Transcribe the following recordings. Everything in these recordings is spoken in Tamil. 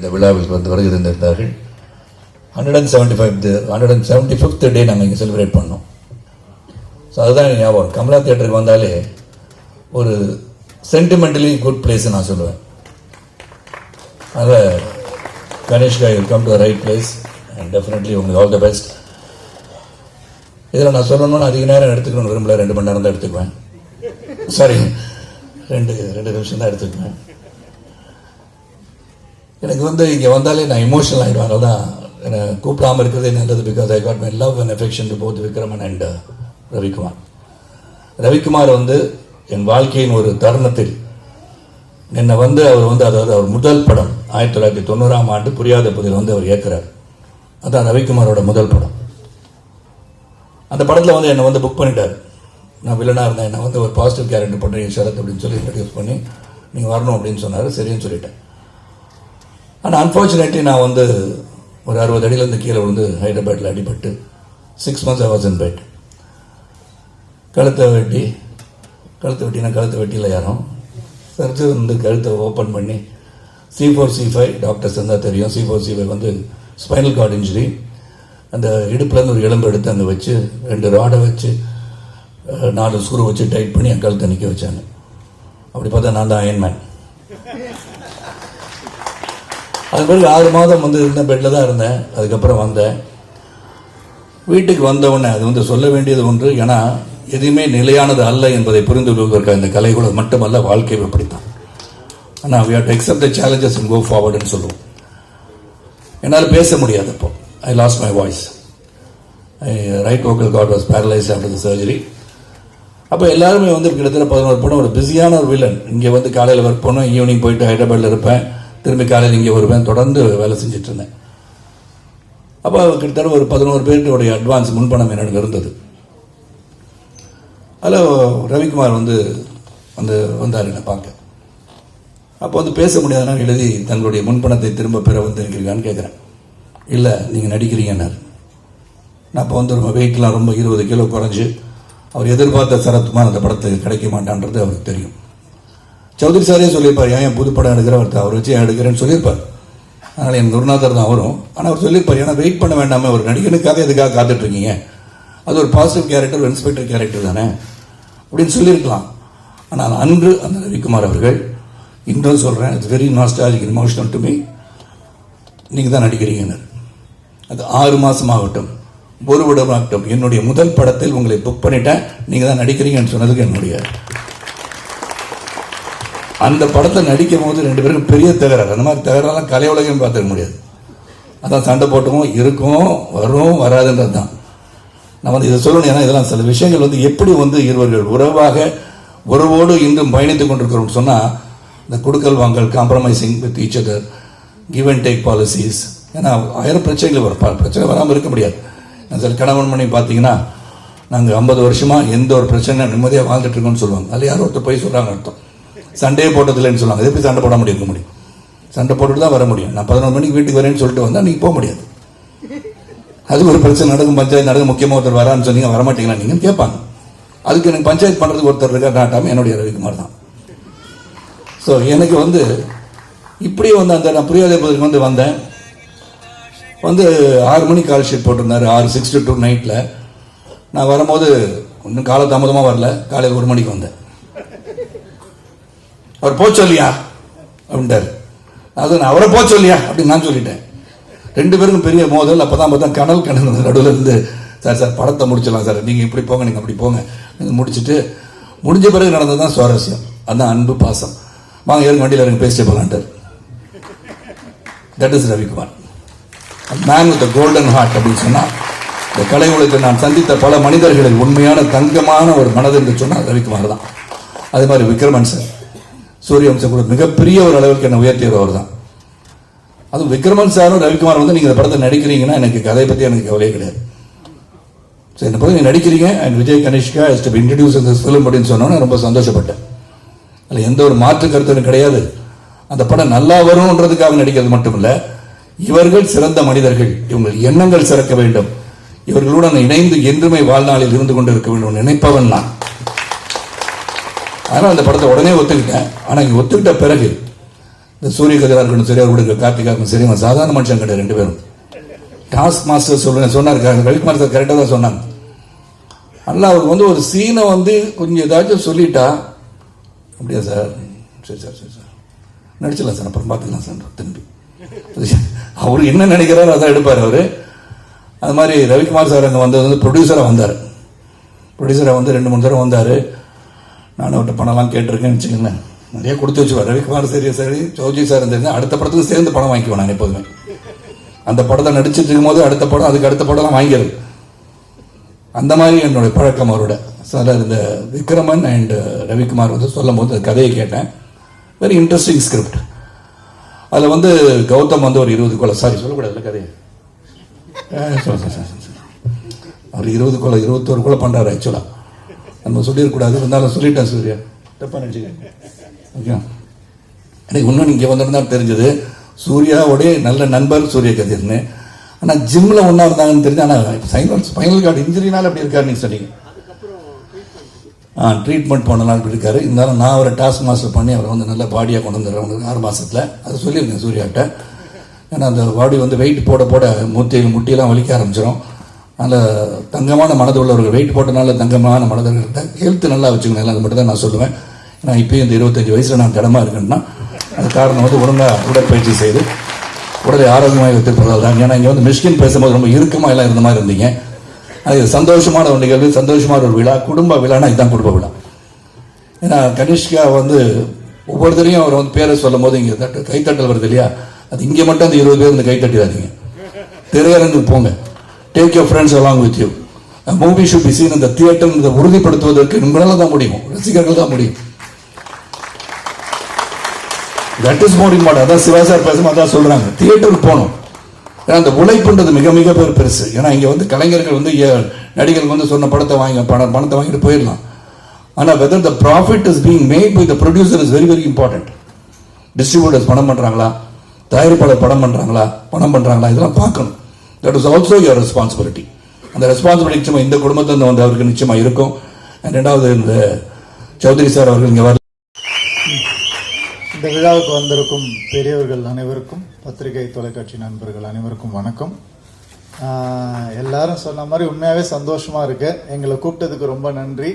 இந்த விழாவில் வந்து வருகை தந்திருந்தார்கள். Hundred and seventy five hundred and seventy fifth day நாங்கள் இங்கே செலிப்ரேட் பண்ணோம். ஸோ அதுதான் எனக்கு ஞாபகம். கமலா தியேட்டருக்கு வந்தாலே ஒரு சென்டிமெண்டலி குட் பிளேஸ் நான் சொல்லுவேன். அதனால் Kanishka you come to right place and definitely உங்களுக்கு ஆல் த பெஸ்ட் இதில் நான் சொல்லணும்னு அதிக நேரம் எடுத்துக்கணும்னு விரும்பல. ரெண்டு மணி நேரம் தான் எடுத்துக்குவேன். சாரி ரெண்டு ரெண்டு நிமிஷம் தான் எடுத்துக்குவேன். எனக்கு வந்து இங்கே வந்தாலே நான் இமோஷனல் ஆகிடுவேன் அதனால தான் என்னை கூப்பிடாமல் இருக்கிறதே நல்லது because I got my love and affection to both Vikraman and Ravikumar Ravikumar வந்து என் வாழ்க்கையின் ஒரு தருணத்தில் என்னை வந்து அவர் வந்து அதாவது அவர் முதல் படம் ஆயிரத்தி தொள்ளாயிரத்தி தொண்ணூறாம் ஆண்டு புரியாத புதில் வந்து அவர் ஏற்கிறார் அதான் ரவிக்குமாரோட முதல் படம். அந்த படத்தில் வந்து என்னை வந்து புக் பண்ணிட்டார். நான் வில்லனாக இருந்தேன். என்னை வந்து ஒரு பாசிட்டிவ் கேரக்டர் பண்ணுறீங்க சரத் அப்படின்னு சொல்லி இன்ட்ரடியூஸ் பண்ணி நீங்கள் வரணும் அப்படின்னு சொன்னார். சரின்னு சொல்லிட்டேன். ஆனால் அன்ஃபார்ச்சுனேட்லி நான் வந்து ஒரு அறுபது அடியிலேருந்து கீழே விழுந்து ஹைதராபாத்தில் அடிபட்டு six months I was in bed கழுத்தை வெட்டி கழுத்தை வெட்டினா கழுத்தை வெட்டியில் யாரும்? சர்ஜரி வந்து கழுத்தை ஓப்பன் பண்ணி C four C five doctors இருந்தால் தெரியும். சி ஃபோர் சி ஃபைவ் வந்து ஸ்பைனல் கார்டு இன்ஜுரி அந்த இடுப்புலேருந்து ஒரு எலும்பு எடுத்து அங்கே வச்சு ரெண்டு ராடை வச்சு நாலு ஸ்க்ரூ வச்சு டைட் பண்ணி என் கழுத்தை நிற்க வச்சாங்க. அப்படி பார்த்தா நான் தான் அயன்மேன் அது பிறகு ஆறு மாதம் வந்து இருந்த பெட்டில் தான் இருந்தேன். அதுக்கப்புறம் வந்தேன். வீட்டுக்கு வந்தவுடனே அது வந்து சொல்ல வேண்டியது ஒன்று. ஏன்னா எதுவுமே நிலையானது அல்ல என்பதை புரிந்து கொள்வதற்காக இந்த கூட மட்டுமல்ல வாழ்க்கை அப்படித்தான். ஆனால் we have to accept the challenges and go ஃபார்வர்டுன்னு சொல்லுவோம். என்னால் பேச முடியாது அப்போ. I lost my voice I right vocal cord was paralyse after the surgery அப்போ எல்லாருமே வந்து கிட்டத்தட்ட பதினோரு படம் ஒரு பிஸியான ஒரு வில்லன் இங்கே வந்து காலையில் ஒர்க் பண்ணோம் ஈவினிங் போயிட்டு ஹைதராபாத்தில் இருப்பேன். திரும்பி காலையில் இங்கே வருவேன். தொடர்ந்து வேலை செஞ்சுட்டு இருந்தேன். அப்போ கிட்டத்தட்ட ஒரு பதினோரு பேருடைய அட்வான்ஸ் முன்பணம் எனக்கு இருந்தது. அதில் ரவிக்குமார் வந்து வந்து வந்தார் என்னை பார்க்க. அப்போ வந்து பேச முடியாதனால எழுதி தங்களுடைய முன்பணத்தை திரும்ப பெற வந்திருக்கிறீங்கன்னு கேட்குறேன் இல்லை நீங்கள் நடிக்கிறீங்கன்னார். நான் அப்போ வந்து ரொம்ப வெயிட்லாம் ரொம்ப இருபது கிலோ குறைஞ்சி அவர் எதிர்பார்த்த சரத்குமார் அந்த படத்துக்கு கிடைக்க மாட்டான்றது அவருக்கு தெரியும். சௌத்ரி சாரே சொல்லியிருப்பார் ஏன் புது படம் எடுக்கிற ஒருத்தர் அவர் வச்சு ஏன் எடுக்கிறேன்னு சொல்லியிருப்பார். அதனால் என் குருநாதர் தான் வரும் ஆனால் அவர் சொல்லியிருப்பார் ஏன்னா வெயிட் பண்ண வேண்டாமல் ஒரு நடிகனுக்காக எதுக்காக காத்துட்ருக்கீங்க? அது ஒரு பாசிட்டிவ் கேரக்டர் ஒரு இன்ஸ்பெக்டர் கேரக்டர் தானே? அப்படின்னு சொல்லியிருக்கலாம். ஆனால் அன்று அந்த ரவிக்குமார் அவர்கள் இன்றும் சொல்கிறேன் it's very nostalgic emotional to me நீங்கள் தான் நடிக்கிறீங்கன்னு அது ஆறு மாதம் ஆகட்டும் ஒரு விடமாகட்டும் என்னுடைய முதல் படத்தில் உங்களை புக் பண்ணிட்டேன் நீங்கள் தான் நடிக்கிறீங்கன்னு சொன்னதுக்கு என்னுடைய அந்த படத்தை நடிக்கும் போது ரெண்டு பேருக்கும் பெரிய தகராறு. அந்த மாதிரி தகராறுலாம் கலை உலகம் பார்த்துக்க முடியாது. அதான் சண்டை போட்டவும் இருக்கும் வரும் வராதுன்றது தான். நான் வந்து இதை சொல்லணும் ஏன்னா இதெல்லாம் சில விஷயங்கள் வந்து எப்படி வந்து இருவர்கள் உறவாக உறவோடு இன்றும் பயணித்து கொண்டிருக்கிறோம் சொன்னால் இந்த கொடுக்கல் வாங்கல் compromising with each other give and take policies ஏன்னா ஆயிரம் பிரச்சனைகள் வரும். பிரச்சனை வராமல் இருக்க முடியாது. சில கணவன் மணி பார்த்தீங்கன்னா நாங்கள் ஐம்பது வருஷமாக எந்த ஒரு பிரச்சனை நிம்மதியாக வாழ்ந்துட்டு இருக்கோம்னு சொல்லுவாங்க. அதில் யாரோ ஒருத்தர் போய் சொல்கிறாங்க அர்த்தம். சண்டையே போட்டதில்லைன்னு சொல்லுவாங்க. எப்படி சண்டை போட முடியும் இருக்க முடியும்? சண்டை போட்டுட்டு தான் வர முடியும். நான் பதினொரு மணிக்கு வீட்டுக்கு வரேன்னு சொல்லிட்டு வந்தால் நீங்கள் போக முடியாது. அது ஒரு பிரச்சனை. நடக்கும் பஞ்சாயத்து நடக்கும் முக்கியமாக ஒருத்தர் வரான்னு சொன்னீங்க வரமாட்டீங்களா நீங்கள் கேட்பாங்க. அதுக்கு எனக்கு பஞ்சாயத்து பண்ணுறதுக்கு ஒருத்தர் இருக்கா நாட்டாம என்னுடைய ரவிக்குமார் தான். ஸோ எனக்கு வந்து இப்படியே வந்து அந்த நான் புரியாத பகுதிக்கு வந்து வந்தேன். வந்து ஆறு மணி கால் ஷீட் போட்டிருந்தாரு. ஆறு சிக்ஸ் டு டூ நைட்டில் நான் வரும்போது இன்னும் காலதாமதமாக வரல. காலையில் ஒரு மணிக்கு வந்தேன். அவர் போச்சொல்லியா சொல்லியா? அது நான் அவரை போச்சொல்லியா அப்படின்னு நான் சொல்லிட்டேன். ரெண்டு பேருக்கும் பெரிய மோதல். அப்போ தான் பார்த்தா கனல் கணல் நடுவில் இருந்து சார் சார் படத்தை முடிச்சிடலாம் சார். நீங்கள் இப்படி போங்க நீங்கள் அப்படி போங்க. நீங்கள் முடிச்சுட்டு முடிஞ்ச பிறகு நடந்தது தான் சுவாரஸ்யம். அதுதான் அன்பு பாசம். வாங்க ஏறுங்க வண்டியில் இறங்க பேசிட்டு போகலான்ட்டார் that is Ravikumar. Man with golden heart அப்படின்னு சொன்னால் இந்த கலை உலகத்தில் நான் சந்தித்த பல மனிதர்களில் உண்மையான தங்கமான ஒரு மனது என்று சொன்னால் ரவிக்குமார் தான். அதே மாதிரி விக்ரமன் சார். சூரியவம்சம் கூட மிகப்பெரிய ஒரு அளவுக்கு என்னை உயர்த்தியவர் அவர் தான் அதுவும் விக்ரமன் சாரும் ரவிக்குமார் வந்து நீங்கள் இந்த படத்தை நடிக்கிறீங்கன்னா எனக்கு கதை பற்றி எனக்கு கவலையே கிடையாது. சரி இந்த படம் நீங்கள் நடிக்கிறீங்க and Vijay Kanishka is to introduce இந்த ஃபிலிம் அப்படின்னு சொன்னோன்னே ரொம்ப சந்தோஷப்பட்டேன். அதில் எந்த ஒரு மாற்று கருத்தும் கிடையாது. அந்த படம் நல்லா வரும்ன்றதுக்காக நடிக்கிறது மட்டுமில்ல இவர்கள் சிறந்த மனிதர்கள் இவங்கள் எண்ணங்கள் சிறக்க வேண்டும். இவர்களுடன் இணைந்து என்றுமே வாழ்நாளில் இருந்து கொண்டு இருக்க வேண்டும். நினைப்பவன் நான். அதனால் அந்த படத்தை உடனே ஒத்துக்கிட்டேன். ஆனால் இங்கே ஒத்துக்கிட்ட பிறகு இந்த சூரிய கதிரா இருக்கணும் சரி அவர் கூட கார்த்திகா இருக்கணும் சரி அவன் சாதாரண மனுஷன் கிடையாது ரெண்டு பேரும். டாஸ்க் மாஸ்டர் சொல்லுங்க சொன்னார் ரவிக்குமார் சார் கரெக்டாக தான் சொன்னாங்க. அல்ல அவருக்கு வந்து ஒரு சீனை வந்து கொஞ்சம் ஏதாச்சும் சொல்லிட்டா அப்படியா சார்? சரி சார் சரி சார். நடிச்சிடலாம் சார் அப்புறம் பார்த்துக்கலாம் சார் திரும்பி. அவர் என்ன நினைக்கிறாரோ அதான் எடுப்பார் அவர். அது மாதிரி ரவிக்குமார் சார் அங்கே வந்தது வந்து ப்ரொடியூசராக வந்தார். ப்ரொடியூசராக வந்து ரெண்டு மூணு தடவை வந்தார். நான் அவர்கிட்ட பணம்லாம் கேட்டிருக்கேன்னு வச்சுக்கோங்களேன். நிறைய கொடுத்து வச்சுருவார் ரவிக்குமார் சரி சரி சௌஜி சார் இருந்திருந்தேன் அடுத்த படத்துக்கு சேர்ந்து படம் வாங்கிக்குவேன் நான் எப்போதுமே. அந்த படத்தை நடிச்சிட்டு இருக்கும்போது அடுத்த படம் அதுக்கு அடுத்த படம்லாம் வாங்கிடுது அந்த மாதிரி என்னுடைய பழக்கம் அவரோட. சார் இந்த விக்ரமன் அண்ட் ரவிக்குமார் வந்து சொல்லும் போது கதையை கேட்டேன். வெரி இன்ட்ரெஸ்டிங் ஸ்கிரிப்ட் அதில் வந்து கௌதம் வந்து ஒரு இருபது கொலை சாரி சொல்லக்கூடாதுல்ல கதையை. சொல்ல சொல்ல, அவர் இருபது கொலை இருபத்தோரு கொலை பண்ணுறாரு ஆக்சுவலாக நம்ம சொல்லிடக்கூடாது. இருந்தாலும் சொல்லிட்டேன் சூர்யா. தப்பாக நினச்சிக்க. ஓகே எனக்கு இன்னும் இங்கே வந்திருந்தா தெரிஞ்சது. சூர்யாவுடைய நல்ல நண்பர் சூரிய கதிர்னு. ஆனால் ஜிம்மில் ஒன்றா இருந்தாங்கன்னு தெரிஞ்சு ஆனால் ஃபைனல் ஸ்பைனல் கார்டு இன்ஜுரினால அப்படி இருக்காருன்னு சொன்னீங்க. ஆ ட்ரீட்மெண்ட் பண்ணலாம் அப்படி இருக்காரு. இருந்தாலும் நான் அவரை டாஸ்க் மாஸ்டர் பண்ணி அவரை வந்து நல்ல பாடியாக கொண்டு வந்துடுறேன். அவனுக்கு ஆறு மாதத்தில் அது சொல்லியிருக்கேன் சூர்யாட்ட. ஏன்னா அந்த பாடி வந்து வெயிட் போட போட முத்தி முட்டியெல்லாம் வலிக்க ஆரம்பிச்சிடும் நல்ல தங்கமான மனது உள்ளவர்கள் வெயிட் போட்டனால தங்கமான மனதர்கள்ட்ட ஹெல்த் நல்லா வச்சுக்கணும். அது மட்டும் தான் நான் சொல்லுவேன். நான் இப்போயும் இந்த இருபத்தஞ்சி வயசில் நான் திடமா இருக்கேன்னா அது காரணம் வந்து ஒழுங்காக உடற்பயிற்சி செய்து உடலை ஆரோக்கியமாக வைத்திருப்பதால் தான். ஏன்னா இங்கே வந்து மிஷ்கின் பேசும்போது ரொம்ப இறுக்கமாக எல்லாம் இருந்த மாதிரி இருந்தீங்க. அது சந்தோஷமான ஒரு நிகழ்வு சந்தோஷமான ஒரு விழா குடும்ப விழானா இதுதான் குடும்ப விழா. ஏன்னா கனிஷ்கா வந்து ஒவ்வொருத்தரையும் அவர் வந்து பேரை சொல்லும் போது இங்கே தட்டு கைத்தட்டல் வருது இல்லையா? அது இங்கே மட்டும் அந்த இருபது பேர் இந்த கைத்தட்டிடாதீங்க. திரையரங்குக்கு போங்க. Take your friends along with you movie should be seen இந்த தியேட்டர் இதை உறுதிப்படுத்துவதற்கு உங்களால் தான் முடியும். ரசிகர்கள் தான் முடியும். தட் இஸ் மோர் இம்பார்ட்டன் அதான் சிவா சார் பேசும் அதான் சொல்கிறாங்க தியேட்டருக்கு போகணும். ஏன்னா அந்த உழைப்புன்றது மிக மிக பேர் பெருசு. ஏன்னா இங்கே வந்து கலைஞர்கள் வந்து ஏ- நடிகர்கள் வந்து சொன்ன படத்தை வாங்கி பணம் பணத்தை வாங்கிட்டு போயிடலாம். ஆனால் whether the profit is being made by the producer is very very important distributors பணம் பண்ணுறாங்களா தயாரிப்பாளர் படம் பண்ணுறாங்களா பணம் பண்ணுறாங்களா இதெல்லாம் பார்க்கணும். That is also your responsibility அந்த ரெஸ்பான்சிபிலிட்டி நிச்சயமாக இந்த குடும்பத்தில் வந்து அவருக்கு நிச்சயமாக இருக்கும். ரெண்டாவது இந்த சௌத்ரி சார் அவர்கள் இங்கே வர இந்த விழாவுக்கு வந்திருக்கும் பெரியவர்கள் அனைவருக்கும் பத்திரிகை தொலைக்காட்சி நண்பர்கள் அனைவருக்கும் வணக்கம். எல்லாரும் சொன்ன மாதிரி உண்மையாகவே சந்தோஷமாக இருக்கு. எங்களை கூப்பிட்டதுக்கு ரொம்ப நன்றி.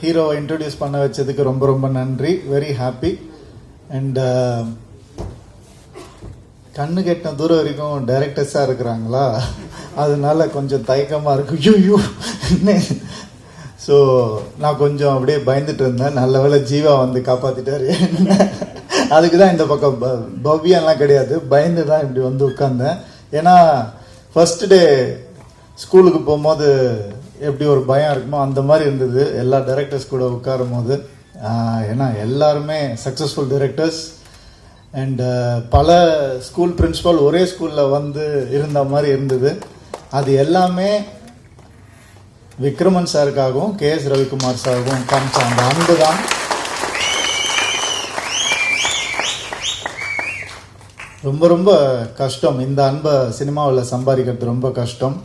ஹீரோவை இன்ட்ரடியூஸ் பண்ண வச்சதுக்கு ரொம்ப ரொம்ப நன்றி. வெரி ஹாப்பி அண்ட் கண்ணு கெட்டின தூரம் வரைக்கும் டைரக்டர்ஸாக இருக்கிறாங்களா? அதனால கொஞ்சம் தயக்கமாக இருக்கும் ஐயோ ஸோ நான் கொஞ்சம் அப்படியே பயந்துட்டு இருந்தேன். நல்ல வேலை ஜீவா வந்து காப்பாற்றிட்டாரு அதுக்கு தான் இந்த பக்கம் ப- பவ்யம்லாம் கிடையாது. பயந்து தான் இப்படி வந்து உட்காந்தேன் ஏன்னா ஃபஸ்ட்டு டே ஸ்கூலுக்கு போகும்போது எப்படி ஒரு பயம் இருக்குமோ அந்த மாதிரி இருந்தது. எல்லா டைரக்டர்ஸ் கூட உட்காரும் போது ஏன்னா எல்லாருமே சக்ஸஸ்ஃபுல் டைரக்டர்ஸ் அண்ட் uh, பல ஸ்கூல் பிரின்சிபால் ஒரே ஸ்கூலில் வந்து இருந்த மாதிரி இருந்தது. அது எல்லாமே விக்ரமன் சாருக்காகவும் கே எஸ் ரவிக்குமார் சாருக்கும் காமிச்ச அந்த அன்பு தான். ரொம்ப ரொம்ப கஷ்டம். இந்த அன்பை சினிமாவில் சம்பாதிக்கிறது ரொம்ப கஷ்டம்.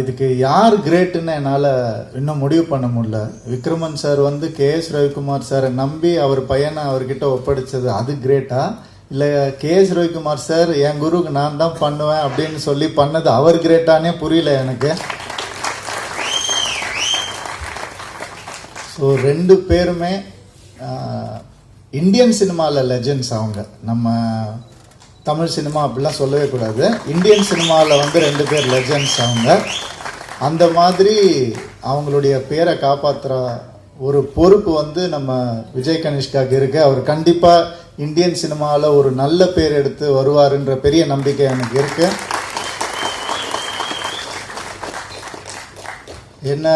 இதுக்கு யார் கிரேட்டுன்னு என்னால் இன்னும் முடிவு பண்ண முடியல. விக்ரமன் சார் வந்து கே எஸ் ரவிக்குமார் சாரை நம்பி அவர் பையனை அவர்கிட்ட ஒப்படைச்சது அது கிரேட்டா? இல்லை கே எஸ் ரவிக்குமார் சார் என் குருவுக்கு நான் தான் பண்ணுவேன் அப்படின்னு சொல்லி பண்ணது அவர் கிரேட்டானே புரியல எனக்கு. ஸோ ரெண்டு பேருமே இந்தியன் சினிமாவில் லெஜெண்ட்ஸ் அவங்க. நம்ம தமிழ் சினிமா அப்படிலாம் சொல்லவே கூடாது. இந்தியன் சினிமாவில் வந்து ரெண்டு பேர் லெஜண்ட்ஸ் அவங்க. அந்த மாதிரி அவங்களுடைய பேரை காப்பாற்றுற ஒரு பொறுப்பு வந்து நம்ம விஜய் கனிஷ்காக்கு இருக்கு. அவர் கண்டிப்பாக இந்தியன் சினிமாவில் ஒரு நல்ல பேர் எடுத்து வருவாருன்ற பெரிய நம்பிக்கை எனக்கு இருக்கு. என்ன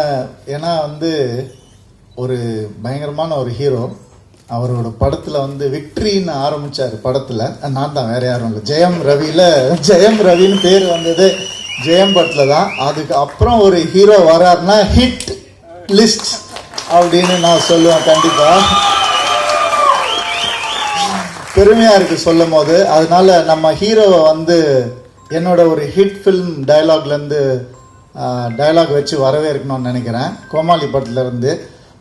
ஏன்னா வந்து ஒரு பயங்கரமான ஒரு ஹீரோ அவரோட படத்தில் வந்து விக்ட்ரின்னு ஆரம்பித்தார் படத்தில். நான் தான் வேற யாரும் இல்லை. ஜெயம் ரவியில் ஜெயம் ரவின்னு பேர் வந்தது. ஜெயம் படத்தில் தான். அதுக்கு அப்புறம் ஒரு ஹீரோ வராருன்னா ஹிட் லிஸ்ட் அப்படின்னு நான் சொல்லுவேன் கண்டிப்பாக பெருமையாக இருக்குது சொல்லும் போது அதனால் நம்ம ஹீரோவை வந்து என்னோட ஒரு ஹிட் ஃபிலிம் டைலாக்லேருந்து டைலாக் டயலாக் வச்சு வரவேற்கணும்னு நினைக்கிறேன். கோமாளி படத்துலேருந்து இருந்து.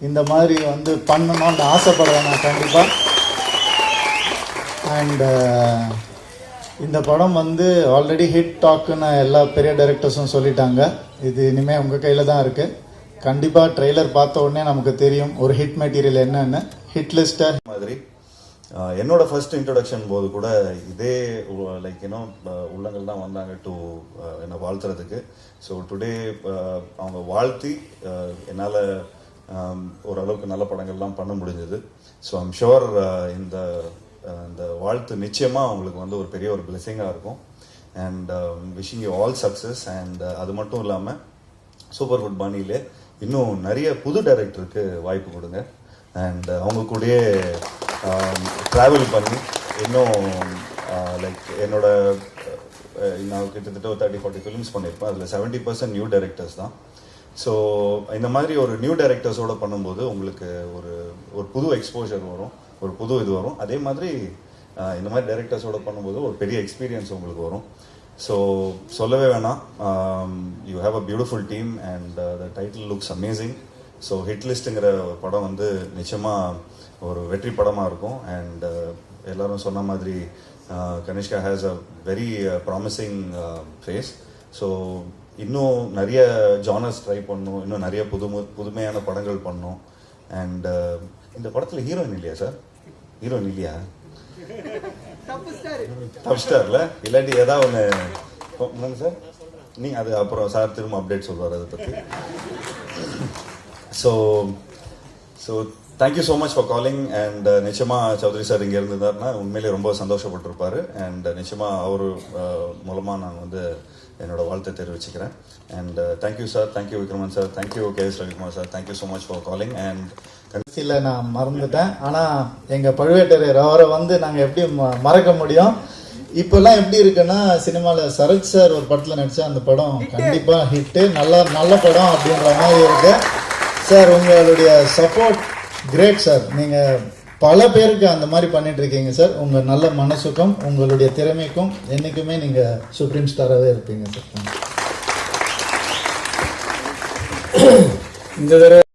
இந்த மாதிரி வந்து பண்ணணும்னு ஆசைப்படுறேன் நான் கண்டிப்பாக அண்டு uh, இந்த படம் வந்து ஆல்ரெடி ஹிட் டாக்குன்னு எல்லா பெரிய டைரக்டர்ஸும் சொல்லிட்டாங்க. இது இனிமேல் உங்கள் கையில் தான் இருக்குது கண்டிப்பாக ட்ரெய்லர் பார்த்த உடனே நமக்கு தெரியும் ஒரு ஹிட் மெட்டீரியல் என்னென்ன. ஹிட் லிஸ்ட்டை மாதிரி. என்னோடய என்னோட ஃபர்ஸ்ட் இன்ட்ரடக்ஷன் போது கூட இதே லைக் யூனோ உள்ளங்கள் தான் வந்தாங்க டு என்னை வாழ்த்துறதுக்கு. ஸோ டுடே அவங்க வாழ்த்தி என்னால் ஓரளவுக்கு நல்ல படங்கள்லாம் பண்ண முடிஞ்சது. ஸோ ஐம் ஷுவர் இந்த uh, இந்த வாழ்த்து நிச்சயமாக அவங்களுக்கு வந்து ஒரு பெரிய ஒரு பிளெஸிங்காக இருக்கும். And wishing you all success and அது மட்டும் இல்லாமல் சூப்பர் குட் பாணியிலே இன்னும் நிறைய புது டைரக்டருக்கு வாய்ப்பு கொடுங்க. அண்ட் uh, அவங்க கூடயே um, ட்ராவல் பண்ணி இன்னும் uh, லைக் என்னோட நான் கிட்டத்தட்ட ஒரு தேர்ட்டி ஃபார்ட்டி ஃபிலிம்ஸ் பண்ணியிருப்பேன். அதில் செவன்ட்டி பர்சன்ட் நியூ டைரக்டர்ஸ் தான். ஸோ இந்த மாதிரி ஒரு நியூ டைரக்டர்ஸோட பண்ணும்போது உங்களுக்கு ஒரு ஒரு புது எக்ஸ்போஜர் வரும் ஒரு புது இது வரும். அதே மாதிரி இந்த மாதிரி டைரக்டர்ஸோட பண்ணும்போது ஒரு பெரிய எக்ஸ்பீரியன்ஸ் உங்களுக்கு வரும். ஸோ சொல்லவே வேணாம். You have a beautiful team and the title looks amazing so hit லிஸ்ட்டுங்கிற ஒரு படம் வந்து நிச்சயமாக ஒரு வெற்றி படமாக இருக்கும். அண்ட் uh, எல்லோரும் சொன்ன மாதிரி Kanishka has a very promising face so இன்னும் நிறைய ஜானர்ஸ் ட்ரை பண்ணணும் இன்னும் நிறைய புது புதுமையான படங்கள் பண்ணணும் அண்ட் இந்த படத்தில் ஹீரோயின் இல்லையா சார் ஹீரோயின் இல்லையா? டாப் ஸ்டார்ல? இல்லாட்டி ஏதாவது ஒன்று சார் நீங்கள் அது அப்புறம் சார் திரும்ப அப்டேட் சொல்வார் அதை பற்றி so so thank you so much for calling and நிச்சயமாக சௌத்ரி சார் இங்கே இருந்திருந்தாருன்னா உண்மையிலேயே ரொம்ப சந்தோஷப்பட்டிருப்பாரு. அண்ட் நிச்சயமாக அவர் மூலமாக நான் வந்து என்னோட வாழ்த்தை தெரிவிச்சுக்கிறேன். And thank you sir thank you Vikraman sir thank you K S Ravikumar sir thank you so much for calling and கடைசியில் நான் மறந்துட்டேன். ஆனால் எங்கள் பழுவேட்டரையர் அவரை வந்து நாங்கள் எப்படி ம- மறக்க முடியும்? இப்போல்லாம் எப்படி இருக்குன்னா சினிமாவில் சரத் சார் ஒரு படத்தில் நடிச்சா அந்த படம் கண்டிப்பாக ஹிட்டு நல்ல நல்ல படம் அப்படின்ற மாதிரி இருக்கு. சார் உங்களுடைய சப்போர்ட் கிரேட் சார் நீங்கள் பல பேருக்கு அந்த மாதிரி பண்ணிட்டு இருக்கீங்க சார். உங்கள் நல்ல மனசுக்கும் உங்களுடைய திறமைக்கும் என்றைக்குமே நீங்கள் சுப்ரீம் ஸ்டாராகவே இருப்பீங்க சார். இந்த தடவை